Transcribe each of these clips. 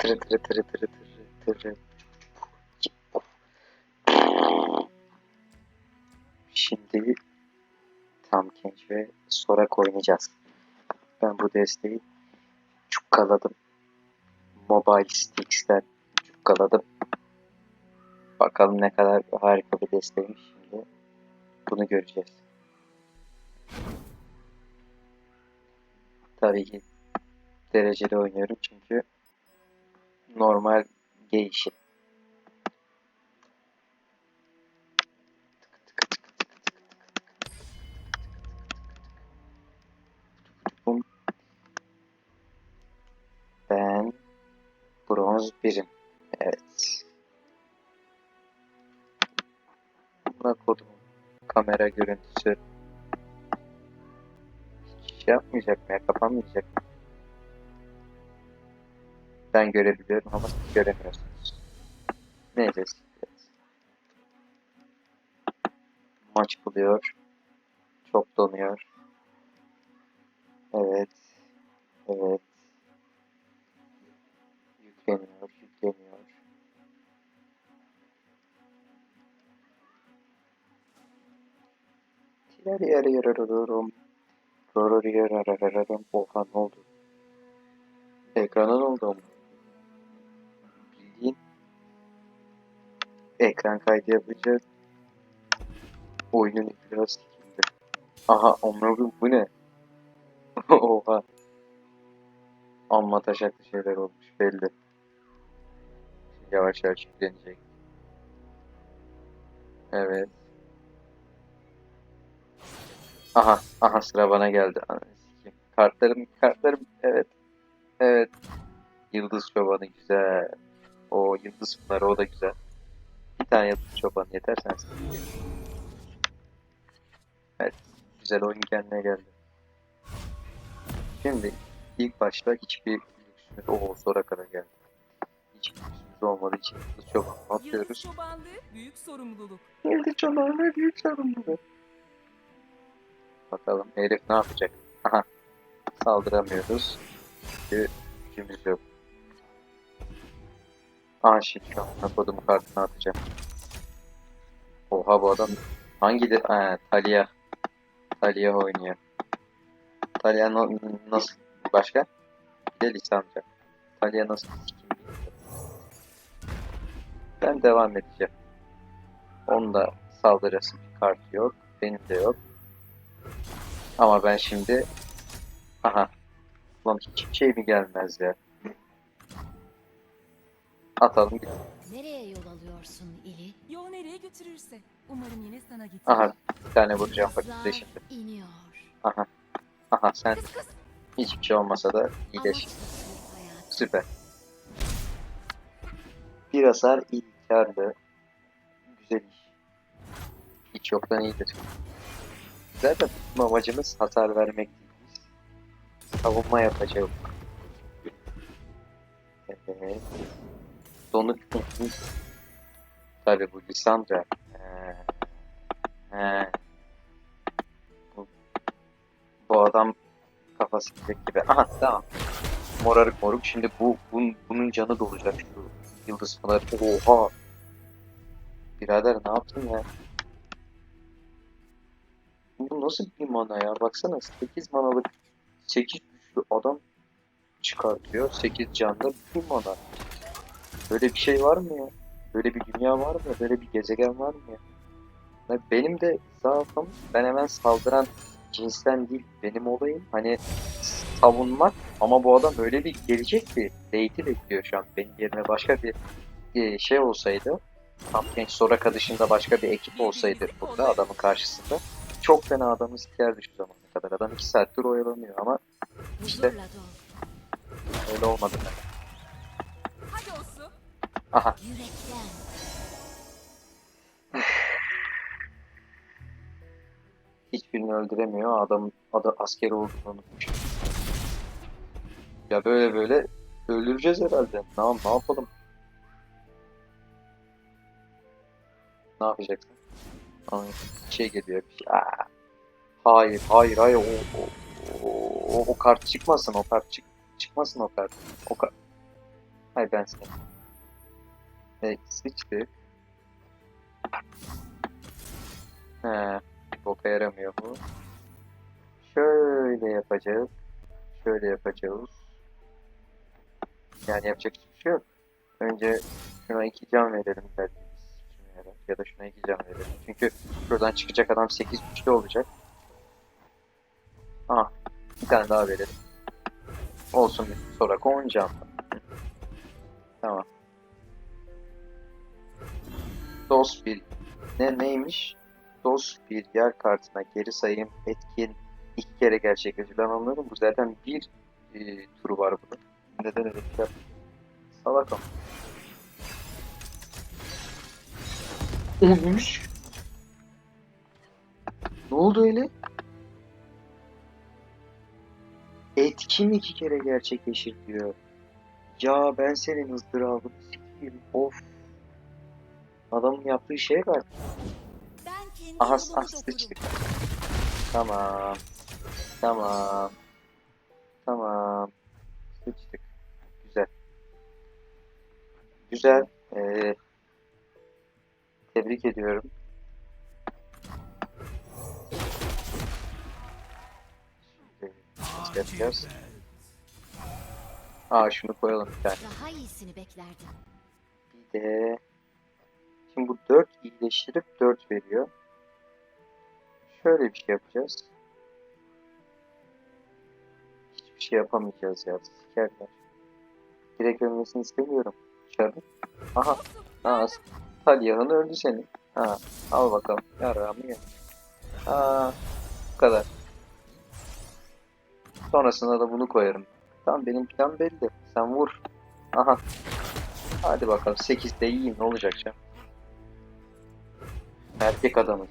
Tırı tırı tırı tırı tırı tırı. Şimdi tam genç ve sorak oynayacağız. Ben bu desteği cukkaladım. Mobile Sticks'ten cukkaladım. Bakalım ne kadar harika bir desteğiymiş şimdi. Bunu göreceğiz. Tabii ki dereceli oynuyorum çünkü normal G işi. Ben bronz birim. Evet. Buna kodum. Kamera görüntüsü. Hiç şey yapmayacak mı ya? Kapanmayacak mı? Ben görebiliyorum ama siz göremiyorsunuz. Neyse. Maç buluyor. Çok donuyor. Evet. Evet. Yükleniyor, yükleniyor. Tiler yer yer arıyorum. Roror yer ararararım. Oha ne oldu? Ekrana oldu ama? Ekran kaydı yapacağız. Oyunun biraz sikildi. Aha amına bu ne? Oha. Amma taşaklı şeyler olmuş belli. Yavaş yavaş yüklenecek. Evet. Aha, aha sıra bana geldi. Kartlarım, kartlarım. Evet. Evet. Yıldız çobanı güzel. O yıldız bunları o da güzel. Tane yıldız çobanı yeter sen sikeyim. Evet. Güzel oyun kendine geldi. Şimdi ilk başta hiçbir lüksümüz o sonra kadar geldi. Hiçbir lüksümüz olmadığı için yıldız çobanı Yıldız atıyoruz. çobanlığı büyük sorumluluk. Yıldız çobanı büyük sorumluluk. Bakalım herif ne yapacak? Aha. Saldıramıyoruz. Çünkü gücümüz yok. Aa şimdi şu an kodumu kartına atacağım. Oha bu adam hangi de... Ha, Talia. Talia oynuyor. Talia no- nasıl? Başka? Bir de Lisandra. Talia nasıl? Ben devam edeceğim. Onun da saldırısı bir kart yok. Benim de yok. Ama ben şimdi... Aha. Lan hiçbir şey mi gelmez ya? Atalım. Nereye yol alıyorsun İli? Yol nereye götürürse. Umarım yine sana getirir. Aha. Bir tane vuracağım fakirde şimdi. iniyor. Aha. Aha sen Kız kız. hiçbir şey olmasa da iyileş. Süper. Bir hasar iyi karlı. Güzel iş. Hiç yoktan iyidir. Zaten bizim amacımız hasar vermek değil. Savunma yapacağız. Evet. Donuk etmiş. Tabi bu Lisandra. He. He. Bu, bu adam kafası gidecek gibi. Aha tamam. Morarık moruk. Şimdi bu bun, bunun canı dolacak şu yıldız pınarı. Oha. Birader ne yaptın ya? Bu nasıl bir mana ya? Baksana 8 manalık 8 güçlü adam çıkartıyor. 8 canlı bir mana. Böyle bir şey var mı ya? Böyle bir dünya var mı? Böyle bir gezegen var mı ya? Ya Benim de zaafım ben hemen saldıran cinsten değil. Benim olayım hani savunmak ama bu adam öyle bir gelecek ki date'i bekliyor şu an. Benim yerine başka bir e, şey olsaydı tam genç Soraka dışında başka bir ekip olsaydı burada adamın karşısında çok fena adamı sikerdi şu zamana kadar. Adam 2 saattir oyalanıyor ama İşte. Öyle olmadı. Olsun. Aha hiçbirini öldüremiyor. Adam adı asker olduğunu. Ya böyle böyle öldüreceğiz herhalde. Ne, ne yapalım? Ne yapacaksın? Bir şey geliyor. Aa. Hayır, hayır, hayır. O, o, o, o kart çıkmasın. O kart çık, çıkmasın o kart. O kart. Hay ben seni. Sıçtık. He, boka yaramıyor bu. Şöyle yapacağız. Şöyle yapacağız. Yani yapacak hiçbir şey yok. Önce şuna iki can verelim yarar. Ya da şuna iki can verelim. Çünkü şuradan çıkacak adam 8 güçlü olacak. Aha. Bir tane daha verelim. Olsun. Sonra 10 can. Tamam. DOS bir ne neymiş? DOS bir yer kartına geri sayım etkin iki kere gerçekleşiyor. Ben anladım. Bu zaten bir e, turu var bunun. Neden öyle bir şey? Salak. Olmuş. Ne oldu öyle? Etkin iki kere gerçekleşir diyor. Ya ben senin ızdırabını sikeyim. Of. Adamın yaptığı şeye bak. Aha ah, dokurum. sıçtık. Tamam. Tamam. Tamam. Sıçtık. Güzel. Güzel. Ee, tebrik ediyorum. Şimdi yapacağız? Aa şunu koyalım bir tane. Daha iyisini beklerdim. Bir de şimdi bu 4 iyileştirip 4 veriyor. Şöyle bir şey yapacağız. Hiçbir şey yapamayacağız ya. Sikerler. Direkt ölmesini istemiyorum. Dışarı. Aha. Ha, Talya'nın öldü senin. Ha, al bakalım. Yarağımı ye. Ha, bu kadar. Sonrasında da bunu koyarım. Tamam benim plan belli. Sen vur. Aha. Hadi bakalım 8'de iyi ne olacak canım? Erkek adamız.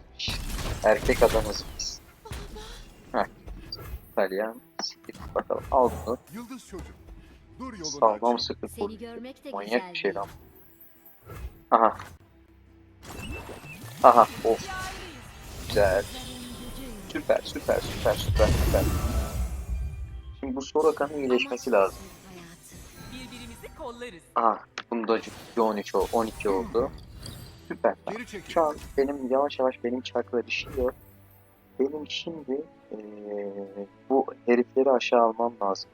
Erkek adamız biz. Heh. İtalyan. Bakalım. Al bunu. Yıldız çocuk. Dur Sağlam sıkı Seni görmek de Manyak güzel bir şey lan. Aha. Aha. Of güzel. Süper süper süper süper süper. Şimdi bu Soraka'nın iyileşmesi lazım. Hayatı. Birbirimizi kollarız. Aha. Bunda 13 oldu. 12 oldu. Süper. Şu an benim yavaş yavaş benim çakra düşüyor. Benim şimdi eee, bu herifleri aşağı almam lazım.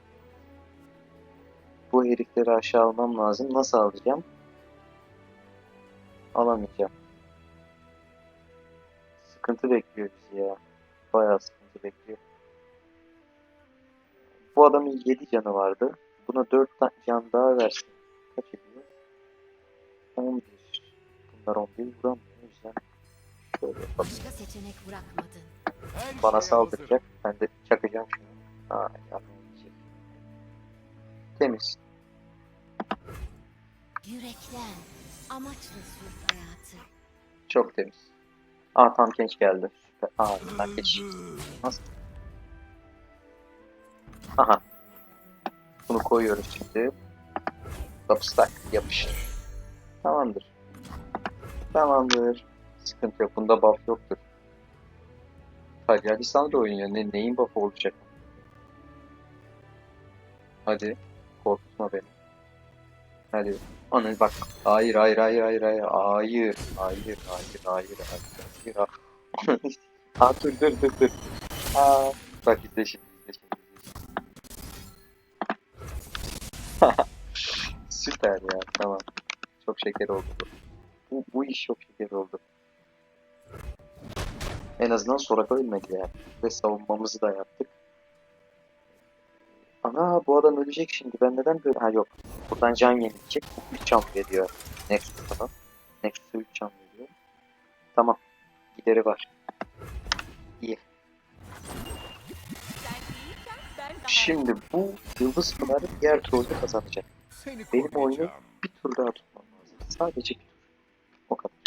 Bu herifleri aşağı almam lazım. Nasıl alacağım? Alamayacağım. Sıkıntı bekliyor bizi ya. Bayağı sıkıntı bekliyor. Bu adamın 7 canı vardı. Buna 4 can daha versin. Kaç ediyor? 11. Bunlar 11 vuramıyor. O yüzden şöyle yapalım. Başka seçenek bırakmadın. Her Bana saldıracak. Ben de çakacağım şunu. Aa, yardım edecek. Temiz. Yüreklen. Amaçla sür hayatı. Çok temiz. Aa tam genç geldi. Süper. Aa ben geç. Nasıl? Aha. Bunu koyuyoruz şimdi. Kapıstak yapıştır. Tamamdır. Tamamdır. Sıkıntı yok. Bunda buff yoktur. Hadi Alisandro oynuyor. Ne, neyin buff'ı olacak? Hadi. Korkutma beni. Hadi. Anı bak. Hayır hayır hayır hayır hayır. Hayır. Hayır hayır hayır hayır. hayır. Aa dur dur dur dur. Aa. Bak izle şimdi. izle şimdi. Süper ya tamam. Çok şeker oldu bu. Bu, bu iş çok şeker oldu. En azından Soraka yani. Ve savunmamızı da yaptık. Ana bu adam ölecek şimdi. Ben neden böyle... Ha yok. Buradan can yenilecek. 3 can veriyor. Nexus'a. Nexus'a 3 can veriyor. Tamam. Gideri var. İyi. Şimdi bu Yıldız Pınar'ı diğer turda kazanacak. Benim koruyacağım. Bir tur daha tutmam lazım. Sadece bir kadar.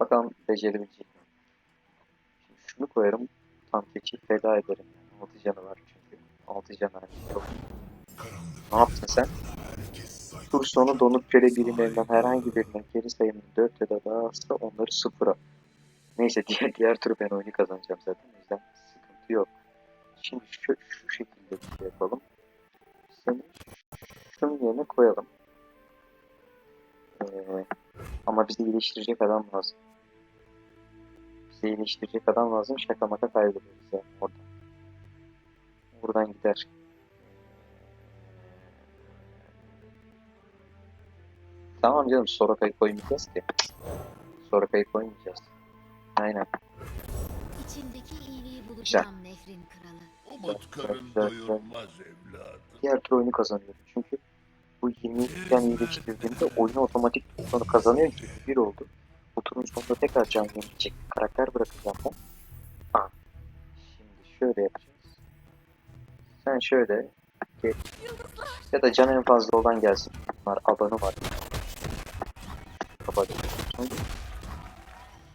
Bakalım becerebilecek mi? Şimdi şunu koyarım. Tam keçi feda ederim. 6 canı var çünkü. 6 canı hani yok. Ne yaptın sen? Tur sonu donuk köle birimlerinden herhangi birinin geri sayımını 4 ya da daha azsa onları sıfıra. Neyse diğer, diğer turu ben oyunu kazanacağım zaten. O yüzden sıkıntı yok. Şimdi şu, şu şekilde bir şey yapalım. Seni şunun yerine koyalım. Ama bizi iyileştirecek adam lazım. Bizi iyileştirecek adam lazım. Şaka maka kaybederiz yani oradan. Buradan gider. Tamam canım Soraka'yı koymayacağız ki. Soraka'yı koymayacağız. Aynen. İçindeki iyiliği bulacağım nehrin kralı. Umut karın doyurmaz evladım. Diğer tur oyunu kazanıyorum. Çünkü bu 20 can iyileştirdiğimde oyunu otomatik sonra kazanıyor ki bir oldu. Bu turun sonunda tekrar can yenileyecek karakter bırakacağım ben. Aa. Şimdi şöyle yapacağız. Sen şöyle gel. Ya da can en fazla olan gelsin. Bunlar abanı var. Kapatıyorum.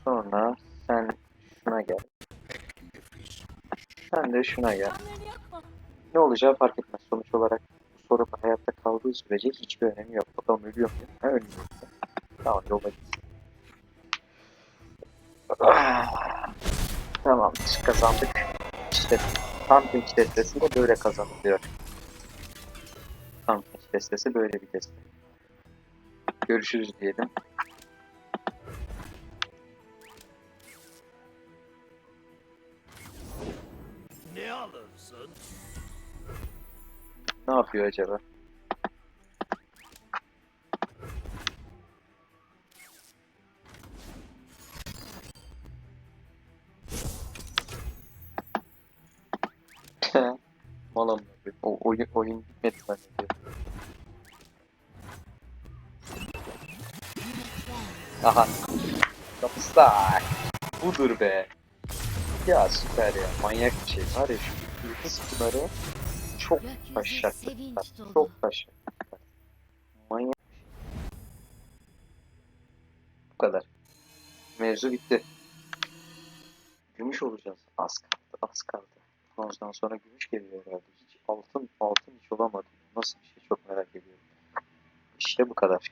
Sonra sen şuna gel. Sen de şuna gel. Ne olacağı fark etmez. Sonuç olarak bu soru hayatta kaldığı sürece hiçbir önemi yok. Bakalım ölüyor mu? Ha ölmüyor. Tamam yola gitsin. Tamam kazandık. İşte Pumping destesi de böyle kazanılıyor. Pumping destesi böyle bir deste. Görüşürüz diyelim. Ne yapıyor acaba? Malam o oyun oyun bitmedi zannediyor. Aha. Kapıstak. Budur be. Ya süper ya. Manyak bir şey. Var ya şu yıldız pınarı çok Gökyüzü taşak. sevinç dolu. Çok taşak. Manyak. Bu kadar. Mevzu bitti. Gümüş olacağız. Az kaldı, az kaldı. Bronzdan sonra gümüş geliyor herhalde. Hiç altın, altın hiç olamadı. Nasıl bir şey çok merak ediyorum. İşte bu kadar.